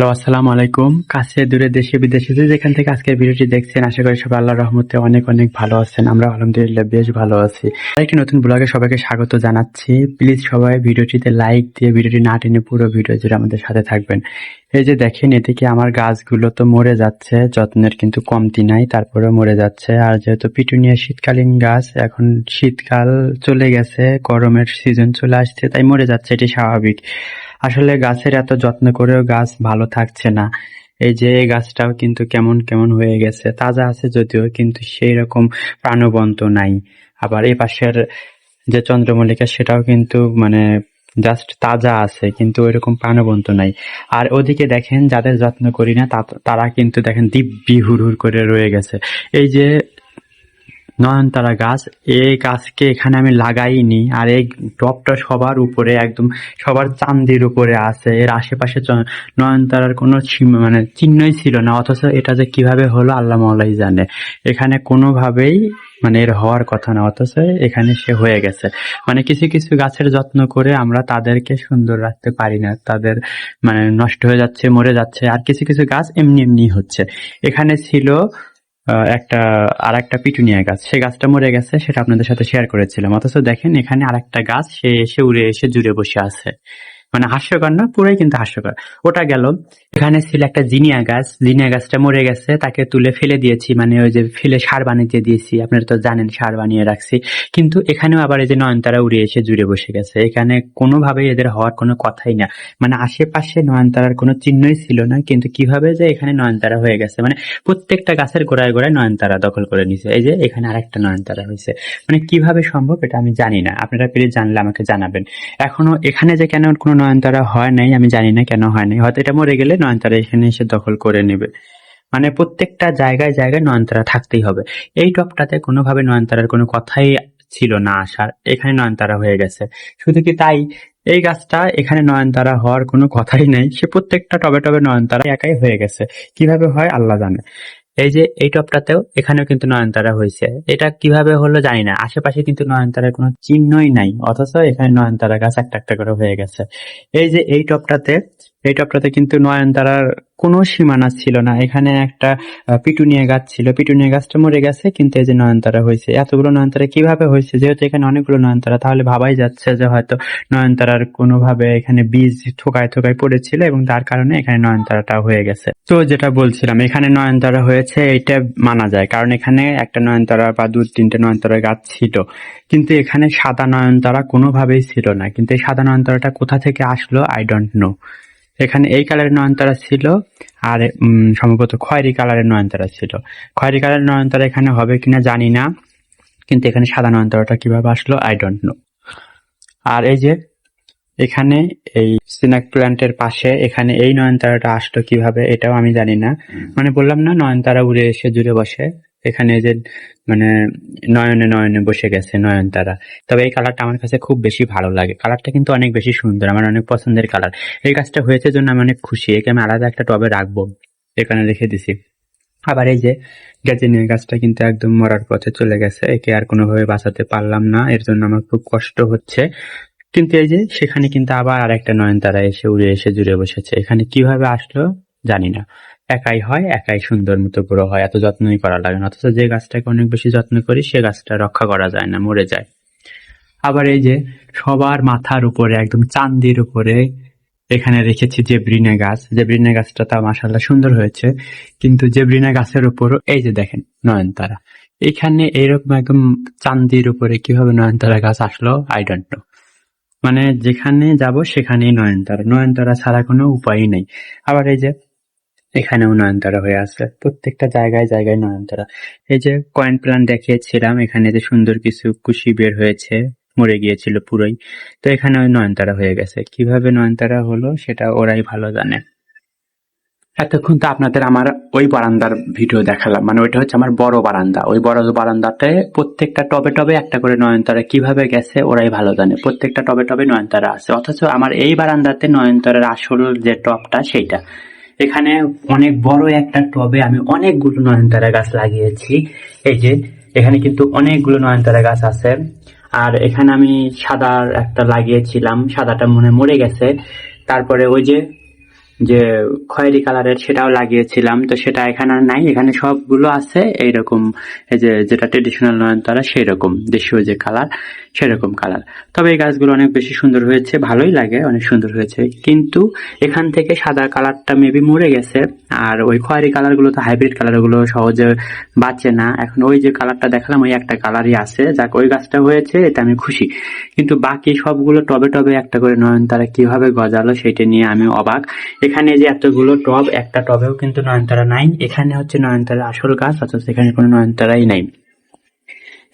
Hello, আসসালামু আলাইকুম। কাছে, দূরে, দেশে, বিদেশে যে যেখান থেকে আজকের ভিডিওটি দেখছেন, আশা করি সবাই আল্লাহ রহমতে অনেক অনেক ভালো আছেন। আমরা আলহামদুলিল্লাহ বেশ ভালো আছি। একটি নতুন ব্লগে সবাইকে স্বাগত জানাচ্ছি। প্লিজ সবাই ভিডিওটিতে লাইক দিয়ে ভিডিওটি না টেনে পুরো ভিডিও জুড়ে আমাদের সাথে থাকবেন। এই যে দেখেন এদিকে আমার গাছগুলো তো মরে যাচ্ছে, যত্নের কিন্তু কমতি নাই তারপরে মরে যাচ্ছে। আর যেহেতু পিটুনিয়া শীতকালীন গাছ, এখন শীতকাল চলে গেছে, গরমের সিজন চলে আসছে, তাই মরে যাচ্ছে, এটি স্বাভাবিক। আসলে গাছের এত যত্ন করেও গাছ ভালো থাকছে না। এই যে এই গাছটাও কিন্তু কেমন কেমন হয়ে গেছে, তাজা আছে যদিও, কিন্তু সেই রকম প্রাণবন্ত নাই। আবার এই পাশের যে চন্দ্রমল্লিকা, সেটাও কিন্তু মানে জাস্ট তাজা আছে, কিন্তু ওইরকম প্রাণবন্ত নাই। আর ওদিকে দেখেন, যাদের যত্ন করি না তারা কিন্তু দেখেন দিব্যি হুড় হুড় করে রয়ে গেছে। এই যে নয়নতারা গাছ এই গাছকে এখানে আমি লাগাইনি। আর এই টপটা সবার উপরে একদম সবার চান্দির উপরে আছে। এর আশেপাশে নয়নতারার কোনো মানে চিহ্নই ছিল না। অথচ এটা যে কীভাবে হলো, আল্লাহ মাওলাই জানে। এখানে কোনোভাবেই মানে এর হওয়ার কথা না। অথচ এখানে সে হয়ে গেছে। মানে কিছু কিছু গাছের যত্ন করে আমরা তাদেরকে সুন্দর রাখতে পারি না। তাদের মানে নষ্ট হয়ে যাচ্ছে, মরে যাচ্ছে। আর কিছু কিছু গাছ এমনি এমনি হচ্ছে। এখানে ছিল একটা আর একটা পিটুনিয়া গাছ। সে গাছটা মরে গেছে, সেটা আপনাদের সাথে শেয়ার করেছিলাম। অথচ দেখেন, এখানে আর একটা গাছ, সে এসে উড়ে এসে জুড়ে বসে আছে। মানে হাস্যকর না পুরাই কিন্তু হাস্যকর। ওটা গেল, এখানে ছিল একটা জিনিয়া গাছ, জিনিয়া গাছটা মরে গেছে, তাকে তুলে ফেলে দিয়েছি মানে ওই যে ফেলে সার বানিয়ে দিয়েছি, আপনারা তো জানেন সার বানিয়ে রাখছি। কিন্তু এখানেও আবার এই যে নয়নতারা উড়ে এসে জুড়ে বসে গেছে। এখানে কোনোভাবেই এদের হওয়ার কোনো কথাই না। মানে আশেপাশে নয়নতারার কোনো চিহ্নই ছিল না, কিন্তু কীভাবে যে এখানে নয়নতারা হয়ে গেছে? মানে প্রত্যেকটা গাছের গোড়ায় গোড়ায় নয়নতারা দখল করে নিছে। এই যে এখানে আরেকটা নয়নতারা হয়েছে মানে কীভাবে সম্ভব এটা আমি জানি না। আপনারা প্লিজ জানলে আমাকে জানাবেন। এখনও এখানে যে কেন কোনো নয়নতারা হয় নাই, আমি জানি না কেন হয় নাই। হয়তো এটা মরে গেলে নয়নতারা এখানে এসে দখল করে নেবে। মানে প্রত্যেকটা জায়গায় জায়গায় নয়নতারা থাকতেই হবে। এই টপটাতে কোনোভাবে নয়নতারার কোনো কথাই ছিল না আসার। এখানে নয়নতারা হয়ে গেছে। শুধু কি তাই? এই গাছটা এখানে নয়নতারা হওয়ার কোনো কথাই নেই। সে প্রত্যেকটা টবে টবে নয়নতারা একাই হয়ে গেছে। কীভাবে হয়? আল্লাহ জানে। এই যে এই টপটাতেও এখানেও কিন্তু নয়নতারা হয়েছে। এটা কীভাবে হলো জানি না। আশেপাশে কিন্তু নয়নতারার কোনো চিহ্নই নাই, অথচ এখানে নয়নতারা গাছ একটা একটা করে হয়ে গেছে। এই যে এই টপটাতে এই টপটাতে কিন্তু নয়নতারার কোনো সীমানা ছিল না। এখানে একটা পিটুনিয়া গাছ ছিল। পিটুনিয়া গাছটা মরে গেছে, কিন্তু এই যে নয়নতারা হয়েছে। এতগুলো নয়নতারা কীভাবে হয়েছে? যেহেতু এখানে অনেকগুলো নয়নতারা, তাহলে ভাবাই যাচ্ছে যে হয়তো নয়নতারার কোনোভাবে এখানে বীজ থোকায় থোকায় পড়েছিল এবং তার কারণে এখানে নয়নতারাটা হয়ে গেছে। তো যেটা বলছিলাম, এখানে নয়নতারা হয়েছে, এইটা মানা যায়। কারণ এখানে একটা নয়নতারা বা দু, তিনটে নয়নতারা গাছ ছিল। কিন্তু এখানে সাদা নয়নতারা কোনোভাবেই ছিল না। কিন্তু এই সাদা নয়নতারাটা কোথা থেকে আসলো? আই ডোন্ট নো এখানে এই কালারের নয়নতারা ছিল আর সম্ভবত খয়েরি কালারের নয়নতারা ছিল। খয়েরি কালারের নয়নতারা এখানে হবে কিনা জানি না, কিন্তু এখানে সাদা নয়নতারাটা কীভাবে আসলো আই ডোন্ট নো আর এই যে, এখানে এই সিনাক প্ল্যান্টের পাশে এখানে এই নয়নতারাটা আসলো কীভাবে, এটাও আমি জানি না। মানে বললাম না, নয়নতারা উড়ে এসে জুড়ে বসে। এখানে যে মানে নয়নে নয়নে বসে গেছে নয়নতারা তবে এই কালারটা আমার কাছে খুব বেশি ভালো লাগে। কালারটা কিন্তু অনেক বেশি সুন্দর, আমার অনেক পছন্দের কালার এই গাছটা হয়েছে জন্য আমি অনেক খুশি। একে আমি আলাদা একটা টবে রাখব, এখানে রেখে দিছি। আবার এই যে গ্যাজেনিয়া গাছটা কিন্তু একদম মরার পথে চলে গেছে, একে আর কোনোভাবে বাঁচাতে পারলাম না, এর জন্য আমার খুব কষ্ট হচ্ছে। কিন্তু এই যে, সেখানে কিন্তু আবার আর আরেকটা নয়নতারা এসে উড়ে এসে জুড়ে বসেছে। এখানে কীভাবে আসলো জানি না। একাই হয়, একাই সুন্দর মতো বড় হয়। এত যত্নই করা লাগে না। অথচ যে গাছটাকে অনেক বেশি যত্ন করি, সে গাছটা রক্ষা করা যায় না, মরে যায়। আবার এই যে সবার মাথার উপরে, একদম চান্দির উপরে এখানে রেখেছি জেব্রিনা গাছ। জেব্রিনা গাছটা তা মাসাল্লাহ সুন্দর হয়েছে। কিন্তু জেব্রিনা গাছের উপরও এই যে দেখেন নয়নতারা। এখানে এরকম একদম চান্দির উপরে কীভাবে নয়নতারা গাছ আসলো? আই ডোন্ট নো মানে যেখানে যাব সেখানেই নয়নতারা। নয়নতারা ছাড়া কোনো উপায়ই নেই। আবার এই যে এখানেও নয়নতারা হয়ে আছে। প্রত্যেকটা জায়গায় জায়গায় নয়নতারা। এই যে কয়েন প্ল্যান দেখিয়েছিলাম, এখানে যে সুন্দর কিছু কুশি বের হয়েছে, মরে গিয়েছিল পুরোই। তো এখানে ওই নয়নতারা হয়ে গেছে। কীভাবে নয়নতারা হলো সেটা ওরাই ভালো জানে। এতক্ষণ তো আপনাদের আমার ওই বারান্দার ভিডিও দেখালাম। মানে ওইটা হচ্ছে আমার বড় বারান্দা। ওই বড় বারান্দাতে প্রত্যেকটা টবে টবে একটা করে নয়নতারা কীভাবে গেছে ওরাই ভালো জানে। প্রত্যেকটা টবে টবে নয়নতারা আছে। অথচ আমার এই বারান্দাতে নয়নতারার আসল যে টবটা সেইটা। এখানে অনেক বড় একটা টবে আমি অনেকগুলো নয়নতারা গাছ লাগিয়েছি। এই যে, এখানে কিন্তু অনেকগুলো নয়নতারা গাছ আছে। আর এখানে আমি সাদার একটা লাগিয়েছিলাম, সাদাটা মনে মরে গেছে। তারপরে ওই যে যে খয়েরি কালারের সেটাও লাগিয়েছিলাম, তো সেটা এখানে নাই। এখানে সবগুলো আছে, এইরকম, এই যে যেটা ট্রেডিশনাল নয়নতারা সেই রকম দেশীয় যে কালার, সেরকম কালার। তবে এই গাছগুলো অনেক বেশি সুন্দর হয়েছে, ভালোই লাগে, অনেক সুন্দর হয়েছে। কিন্তু এখান থেকে সাদা কালারটা মেবি মরে গেছে, আর ওই খয়েরি কালারগুলো তো হাইব্রিড কালারগুলো সহজে বাঁচে না। এখন ওই যে কালারটা দেখালাম, ওই একটা কালারই আছে। যাক, ওই গাছটা হয়েছে, এতে আমি খুশি। কিন্তু বাকি সবগুলো টবে টবে একটা করে নয়নতারা কীভাবে গজালো সেটা নিয়ে আমি অবাক। এখানে যে এতগুলো টব, একটা টবেও কিন্তু নয়নতারা নাই, এখানে হচ্ছে নয়নতারা আসল গাছ, অথচ এখানে কোনো নয়নতারাই নাই।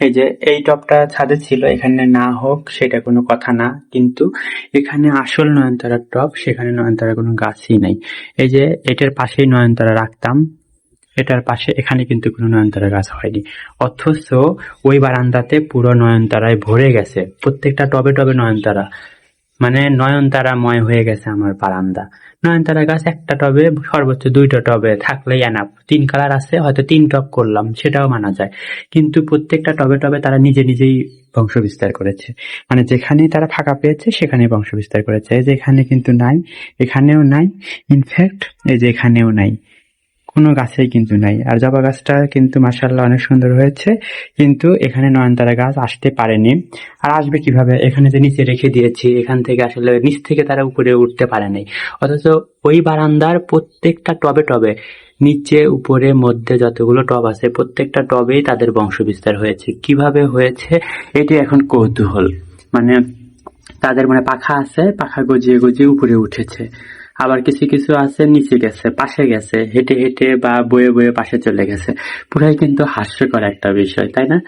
এই যে, এই টবটা ছাদে ছিল, এখানে না হোক, সেটা কোনো কথা না, কিন্তু এখানে আসল নয়নতারার টব, সেখানে নয়নতারা কোনো গাছই নাই। এই যে, এটার পাশেই নয়নতারা রাখতাম, এটার পাশে এখানে কিন্তু কোনো নয়নতারা গাছ হয়নি। অথচ ওই বারান্দাতে পুরো নয়নতারায় ভরে গেছে, প্রত্যেকটা টবে টবে নয়নতারা। মানে নয়নতারাময় হয়ে গেছে আমার বারান্দা। নয়নতারা গাছ একটা টবে, সর্বোচ্চ দুইটা টবে থাকলেই এনাফ তিন কালার আছে, হয়তো তিন টব করলাম, সেটাও মানা যায়। কিন্তু প্রত্যেকটা টবে টবে তারা নিজে নিজেই বংশ বিস্তার করেছে। মানে যেখানে তারা ফাঁকা পেয়েছে সেখানে বংশ বিস্তার করেছে। এই যে এখানে কিন্তু নাই, এখানেও নাই। ইনফ্যাক্ট এই যে এখানেও নাই। কোনো গাছেই কিন্তু নাই। আর জবা গাছটা কিন্তু মাসাল্লাহ অনেক সুন্দর হয়েছে। কিন্তু এখানে নয়নতারা গাছ আসতে পারেনি। আর আসবে কীভাবে? এখানে যে নিচে রেখে দিয়েছি, এখান থেকে আসলে নিচ থেকে তারা উপরে উঠতে পারেনি অথচ ওই বারান্দার প্রত্যেকটা টবে টবে, নিচে, উপরে, মধ্যে যতগুলো টব আছে, প্রত্যেকটা টবেই তাদের বংশ বিস্তার হয়েছে। কীভাবে হয়েছে? এটি এখন কৌতূহল। মানে তাদের মানে পাখা আছে, পাখা গজিয়ে গজিয়ে উপরে উঠেছে। আবার কিছু কিছু আছে, নিচে গেছে, পাশে গেছে, হেঁটে হেঁটে বা বয়ে বয়ে পাশে চলে গেছে। পুরাই কিন্তু হাস্যকর একটা বিষয়, তাই না?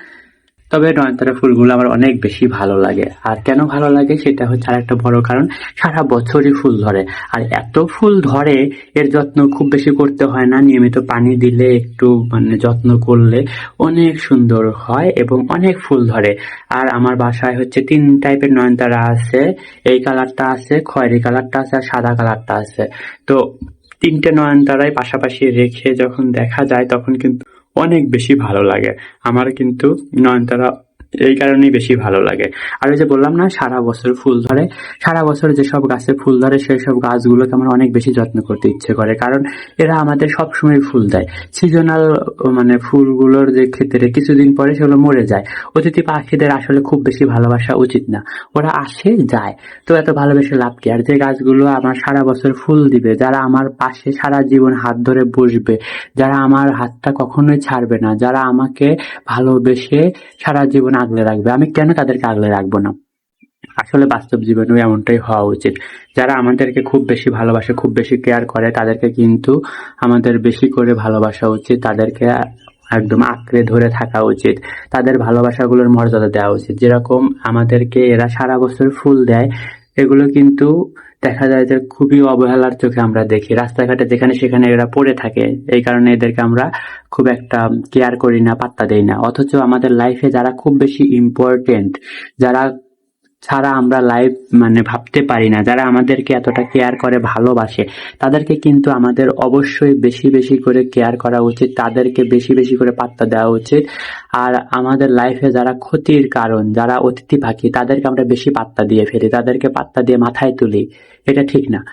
তবে নয়নতারা ফুলগুলো আমার অনেক বেশি ভালো লাগে। আর কেন ভালো লাগে সেটা হচ্ছে আর একটা বড় কারণ, সারা বছরই ফুল ধরে। আর এত ফুল ধরে এর যত্ন খুব বেশি করতে হয় না, নিয়মিত পানি দিলে একটু মানে যত্ন করলে অনেক সুন্দর হয় এবং অনেক ফুল ধরে। আর আমার বাসায় হচ্ছে তিন টাইপের নয়নতারা আছে, এই কালারটা আছে, খয়েরি কালারটা আছে আর সাদা কালারটা আছে। তো তিনটে নয়নতারাই পাশাপাশি রেখে যখন দেখা যায় তখন কিন্তু অনেক বেশি ভালো লাগে। আমার কিন্তু নয়নতারা এই কারণেই বেশি ভালো লাগে। আর যে বললাম না, সারা বছর ফুল ধরে, সারা বছর যেসব গাছে ফুল ধরে সেই সব গাছগুলোকে আমার অনেক বেশি যত্ন করতে ইচ্ছে করে। কারণ এরা আমাদের সব সময় ফুল দেয়। সিজনাল মানে ফুলগুলোর যে ক্ষেত্রে কিছুদিন পরে সেগুলো মরে যায়। অতিথি পাখিদের আসলে খুব বেশি ভালোবাসা উচিত না। ওরা আসে, যায়। তো এত ভালোবেসে লাভ কি? আর যে গাছগুলো আমার সারা বছর ফুল দিবে, যারা আমার পাশে সারা জীবন হাত ধরে বসবে, যারা আমার হাতটা কখনোই ছাড়বে না, যারা আমাকে ভালোবেসে সারা জীবন আগলে রাখবে? আমি কেন তাদেরকে আগলে রাখব না? আসলে বাস্তব জীবনেও এমনটাই হওয়া উচিত। যারা আমাদেরকে খুব বেশি ভালোবাসে, খুব বেশি কেয়ার করে, তাদেরকে কিন্তু আমাদের বেশি করে ভালোবাসা উচিত। তাদেরকে একদম আঁকড়ে ধরে থাকা উচিত। তাদের ভালোবাসাগুলোর মর্যাদা দেওয়া উচিত। যেরকম আমাদেরকে এরা সারা বছর ফুল দেয়, এগুলো কিন্তু দেখা যায় যে খুবই অবহেলার চোখে আমরা দেখি। রাস্তাঘাটে যেখানে সেখানে এরা পড়ে থাকে, এই কারণে এদেরকে আমরা খুব একটা কেয়ার করি না, পাত্তা দেই না। অথচ আমাদের লাইফে যারা খুব বেশি ইম্পর্টেন্ট যারা ছাড়া আমরা লাইভ মানে ভাবতে পারি না। যারা আমাদেরকে এতটা কেয়ার করে, ভালোবাসে, তাদেরকে কিন্তু আমাদের অবশ্যই বেশি বেশি করে কেয়ার করা উচিত। তাদেরকে বেশি বেশি করে পাত্তা দেওয়া উচিত। আর আমাদের লাইফে যারা ক্ষতির কারণ, যারা অতিথি পাখি, তাদেরকে আমরা বেশি পাত্তা দিয়ে ফেলি। তাদেরকে পাত্তা দিয়ে মাথায় তুলি। এটা ঠিক না।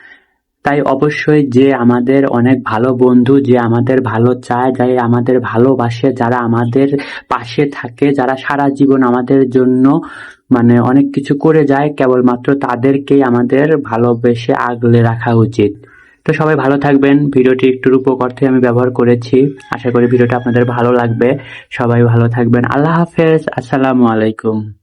তাই অবশ্যই যে আমাদের অনেক ভালো বন্ধু, যে আমাদের ভালো চায়, যে আমাদের ভালোবাসে, যারা আমাদের পাশে থাকে, যারা সারা জীবন আমাদের জন্য মানে অনেক কিছু করে যায়, কেবলমাত্র তাদেরকেই আমাদের ভালোবেসে আগলে রাখা উচিত। তো সবাই ভালো থাকবেন। ভিডিওটি একটু রূপক অর্থে আমি ব্যবহার করেছি। আশা করি ভিডিওটা আপনাদের ভালো লাগবে। সবাই ভালো থাকবেন। আল্লাহ হাফেজ। আসসালামু আলাইকুম।